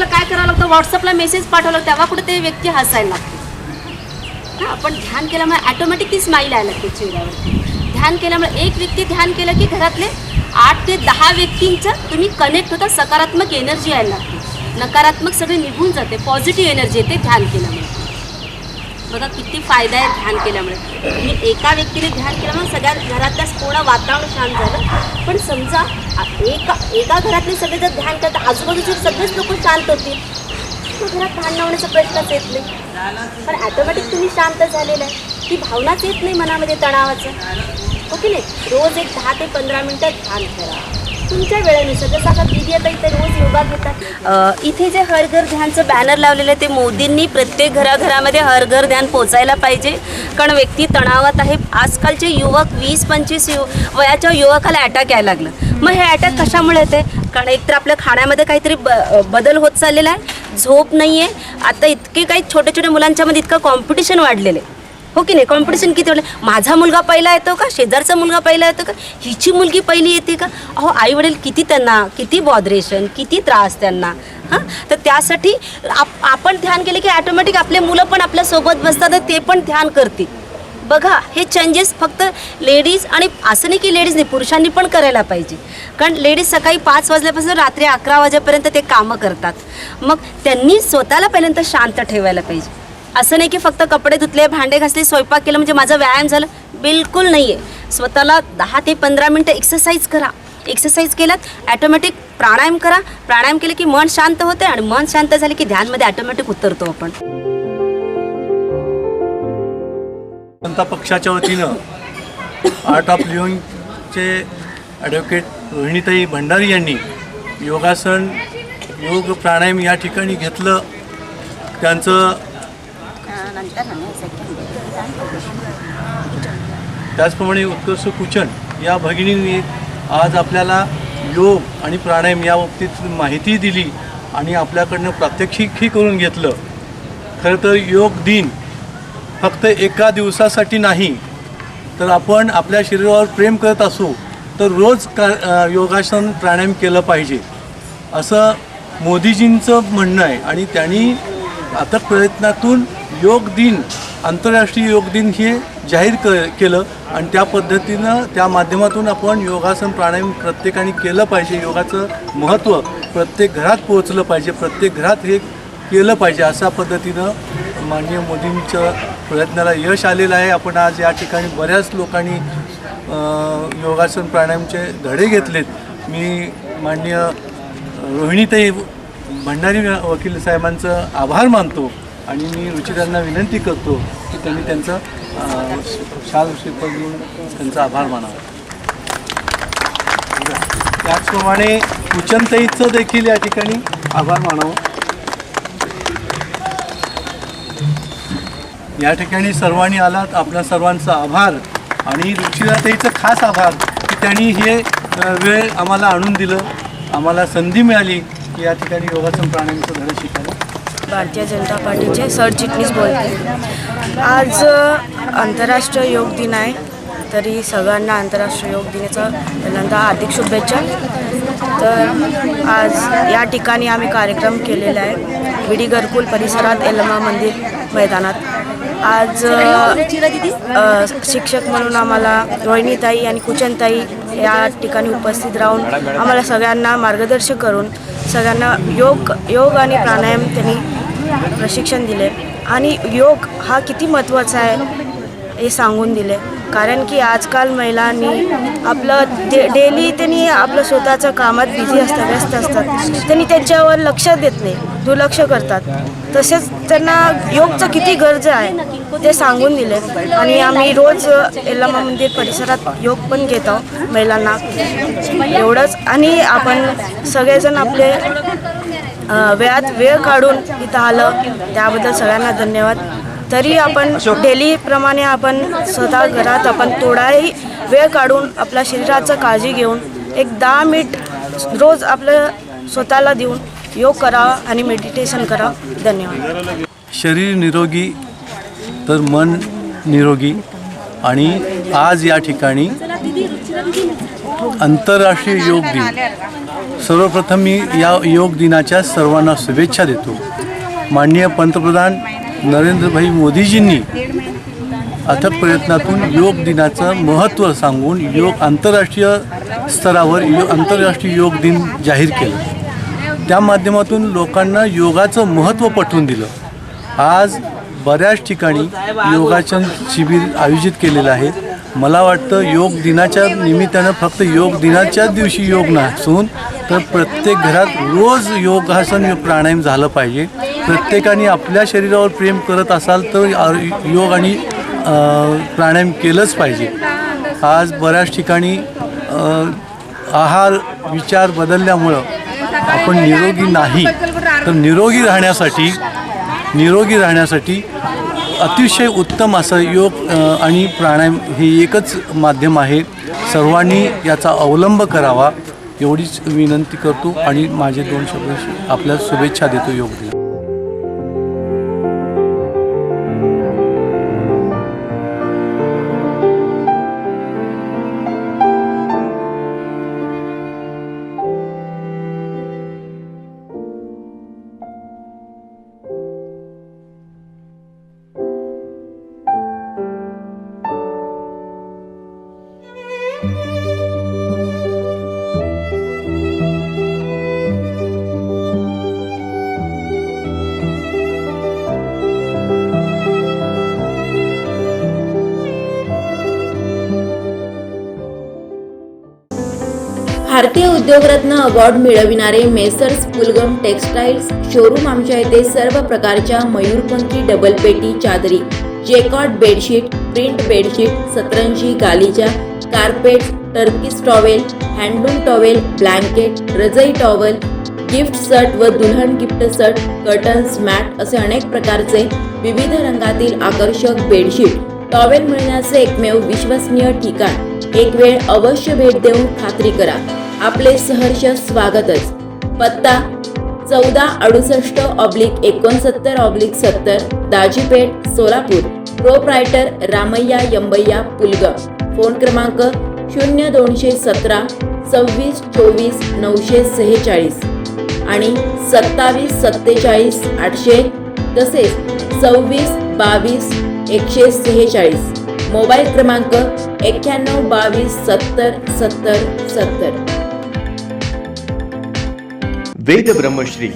आपल्याला काय करावं लागतं? व्हॉट्सअपला मेसेज पाठवला तेव्हा कुठं ते व्यक्ती हसायला लागते. हां पण ध्यान केल्यामुळे ॲटोमॅटिक ती स्माईल यायला लागते चेहऱ्यावरती. ध्यान केल्यामुळे एक व्यक्ती ध्यान केलं की घरातले आठ ते दहा व्यक्तींचं तुम्ही कनेक्ट होता सकारात्मक एनर्जी यायला लागते. नकारात्मक सगळे निघून जाते पॉझिटिव्ह एनर्जी येते ध्यान केल्यामुळे. बघा किती फायदा आहे ध्यान केल्यामुळे. तुम्ही एका व्यक्तीने ध्यान केल्यामुळे सगळ्या घरातल्या पूर्ण वातावरण शांत झालं. पण समजा एका एका घरातले सगळे जर ध्यान करतात आजूबाजूचे सगळेच लोक शांत होतील. मग घरात भांडण होण्याचा प्रश्नच येत नाही. पण ॲटोमॅटिक तुम्ही शांत झालेलं आहे. ती भावनाच येत नाही मनामध्ये तणावाचं. हो ओके नाही? रोज एक दहा ते पंधरा मिनटं ध्यान करा. तुमच्या वेळेनुसार जसं आता दीदी आता इथे रोज योगा घेतात. इथे जे हर घर ध्यानचं बॅनर लावलेलं आहे ते मोदींनी प्रत्येक घराघरामध्ये हर घर ध्यान पोचायला पाहिजे. कारण व्यक्ती तणावात आहे. आजकालचे युवक वीस पंचवीस यु वयाच्या युवकाला अटॅक यायला लागलं. मग हे अटॅक कशामुळे येते कारण एकतर आपल्या खाण्यामध्ये काहीतरी ब बदल होत चाललेला आहे. झोप नाही आहे आता इतके काही छोट्या छोट्या मुलांच्यामध्ये इतकं कॉम्पिटिशन वाढलेलं आहे. हो की नाही? कॉम्पिटिशन किती वाढलं? माझा मुलगा पहिला येतो का? शेजारचा मुलगा पहिला येतो का? हिची मुलगी पहिली येते का? अहो आई वडील किती त्यांना किती बॉदरेशन किती त्रास त्यांना हां? तर त्यासाठी आप आपण ध्यान केले की ॲटोमॅटिक आपले मुलं पण आपल्यासोबत बसतात ते पण ध्यान करतील. बघा हे चेंजेस फक्त लेडीज आणि असं नाही की लेडीज नाही पुरुषांनी पण करायला पाहिजे. कारण लेडीज सकाळी पाच वाजल्यापासून रात्री अकरा वाजेपर्यंत ते कामं करतात. मग त्यांनी स्वतःला पहिल्यांदा शांत ठेवायला पाहिजे. असं नाही की फक्त कपडे धुतले भांडे घासले स्वयंपाक केलं म्हणजे माझा व्यायाम झालं. बिलकुल नाही आहे स्वतःला दहा ते पंधरा मिनटं एक्सरसाइज करा. एक्सरसाइज केल्यात ॲटोमॅटिक प्राणायाम करा. प्राणायाम केले की मन शांत होते आणि मन शांत झाले की ध्यानमध्ये ॲटोमॅटिक उतरतो आपण. जनता पक्षाच्या वतीनं आर्ट ऑफ लिव्हिंगचे ॲडव्होकेट रोहिणीताई भंडारी यांनी योगासन योग प्राणायाम या ठिकाणी घेतलं. त्यांचं त्याचप्रमाणे उत्कर्ष कुचन या भगिनींनी आज आपल्याला योग आणि प्राणायाम या बाबतीत माहिती दिली आणि आपल्याकडनं प्रात्यक्षिकही करून घेतलं. खरं तर योग दिन फक्त एका दिवसासाठी नाही तर आपण आपल्या शरीरावर प्रेम करत असू तर रोज का योगासन प्राणायाम केलं पाहिजे. असं मोदीजींचं म्हणणं आहे आणि त्यांनी अथक प्रयत्नातून योग दिन आंतरराष्ट्रीय योग दिन हे जाहीर क केलं आणि त्या पद्धतीनं त्या माध्यमातून आपण योगासन प्राणायाम प्रत्येकाने केलं पाहिजे. योगाचं महत्त्व प्रत्येक घरात पोहोचलं पाहिजे. प्रत्येक घरात हे केलं पाहिजे अशा पद्धतीनं माननीय मोदींच्या प्रयत्नाला यश आलेलं आहे. आपण आज या ठिकाणी बऱ्याच लोकांनी योगासन प्राणायामचे धडे घेतलेत. मी माननीय रोहिणीताई भंडारी वकील साहेबांचं आभार मानतो आणि मी रुचिरांना विनंती करतो की त्यांनी त्यांचं शाल श्रीफळ देऊन त्यांचा आभार मानावा. त्याचप्रमाणे उचनताईचं देखील या ठिकाणी आभार मानावं. या ठिकाणी सर्वांनी आलात आपल्या सर्वांचा आभार आणि रुचिराताईचं खास आभार की त्यांनी हे वेळ आम्हाला आणून दिलं आम्हाला संधी मिळाली या ठिकाणी योगासन प्राण्यांचं धडे शिकायला? भारतीय जनता पार्टीचे सरचिटणीस बोलते आज आंतरराष्ट्रीय योग दिन आहे. तरी सगळ्यांना आंतरराष्ट्रीय योग दिनाचा पहिल्यांदा हार्दिक शुभेच्छा. तर आज या ठिकाणी आम्ही कार्यक्रम केलेला आहे. विडी घरकुल परिसरात एलमा मंदिर. मैदानात. आज शिक्षक म्हणून आम्हाला रोहिणीताई आणि कुचनताई या ठिकाणी उपस्थित राहून आम्हाला सगळ्यांना मार्गदर्शन करून सगळ्यांना योग योग आणि प्राणायाम त्यांनी प्रशिक्षण दिले. आणि योग हा किती महत्त्वाचा आहे हे सांगून दिले. कारण की आजकाल महिलांनी आपलं डे डेली त्यांनी आपलं स्वतःच्या कामात बिझी असतात व्यस्त असतात. त्यांनी त्यांच्यावर लक्ष देत नाही दुर्लक्ष करतात. तसेच त्यांना योगचं किती गरज आहे ते सांगून दिले. आणि आम्ही रोज एल्लामा मंदिर परिसरात योग पण घेत आहोत महिलांना. एवढंच. आणि आपण सगळेजण आपले वेळात वेळ काढून इथं आलं. त्याबद्दल सगळ्यांना धन्यवाद. तरी आपण डेलीप्रमाणे आपण स्वतः घरात आपण थोडाही वेळ काढून आपल्या शरीराचं काळजी घेऊन एक दहा मिनिट रोज आपलं स्वतःला देऊन योग करावा आणि मेडिटेशन करा. धन्यवाद. शरीर निरोगी तर मन निरोगी आणि आज या ठिकाणी आंतरराष्ट्रीय योग दिन. सर्वप्रथम मी या योग दिनाच्या सर्वांना शुभेच्छा देतो. माननीय पंतप्रधान नरेंद्रभाई मोदीजींनी अथक प्रयत्नातून योग दिनाचं महत्त्व सांगून योग आंतरराष्ट्रीय स्तरावर यो आंतरराष्ट्रीय योग दिन जाहीर केलं. त्या माध्यमातून लोकांना योगाचं महत्त्व पटवून दिलं. आज बऱ्याच ठिकाणी योगाचं शिबिर आयोजित केलेलं आहे. मला वाटतं योग दिनाच्या निमित्तानं फक्त योग दिनाच्याच दिवशी योग नसून तर प्रत्येक घरात रोज योगासन प्राणायाम झालं पाहिजे. प्रत्येकाने आपल्या शरीरावर प्रेम करत असाल तर योग आणि प्राणायाम केलंच पाहिजे. आज बऱ्याच ठिकाणी आहार विचार बदलल्यामुळं आपण निरोगी नाही. तर निरोगी राहण्यासाठी निरोगी राहण्यासाठी अतिशय उत्तम असं योग आणि प्राणायाम हे एकच माध्यम आहे. सर्वांनी याचा अवलंब करावा. एवढीच विनंती करतो आणि माझे दोन शब्द आपल्या शुभेच्छा देतो योग दिना. You. उद्योगरत्न अवॉर्ड मिळविणारे मेसर्स पुलगम टेक्सटाईल्स शोरूम आमच्या येथे सर्व प्रकारच्या मयूरपंखी डबल पेटी चादरी जेकॉट बेडशीट प्रिंट बेडशीट सतरंजी गालिचा carpet Turkish towel handloom towel blanket रजई टॉवेल गिफ्ट सर्ट व दुल्हन गिफ्ट सर्ट कर्टन्स मॅट असे अनेक प्रकारचे विविध रंगातील आकर्षक बेडशीट टॉवेल मिळण्याचे एकमेव विश्वसनीय ठिकाण. एक वेळ अवश्य भेट देऊन खात्री करा. आपले सहर्ष स्वागतच. पत्ता चौदा अडुसष्ट ऑब्लिक एकोणसत्तर ऑब्लिक सत्तर दाजीपेठ सोलापूर. प्रोप्रायटर रामय्या यंबय्या पुलगम फोन क्रमांक शून्य दोनशे सतरा सव्वीस चोवीस नऊशे सेहेचाळीस. आणि सत्तावीस सत्तेचाळीस आठशे तसेच सव्वीस बावीस एकशे सेहेचाळीस. मोबाईल क्रमांक एक्क्याण्णव बावीस सत्तर सत्तर सत्तर. वेद ब्रह्मश्री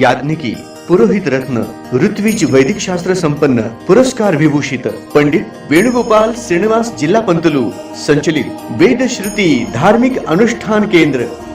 याज्ञिकी पुरोहित रत्न ऋत्विज वैदिक शास्त्र संपन्न पुरस्कार विभूषित पंडित वेणुगोपाल श्रीनिवास जिल्हा पंतलू संचलित वेद श्रुती धार्मिक अनुष्ठान केंद्र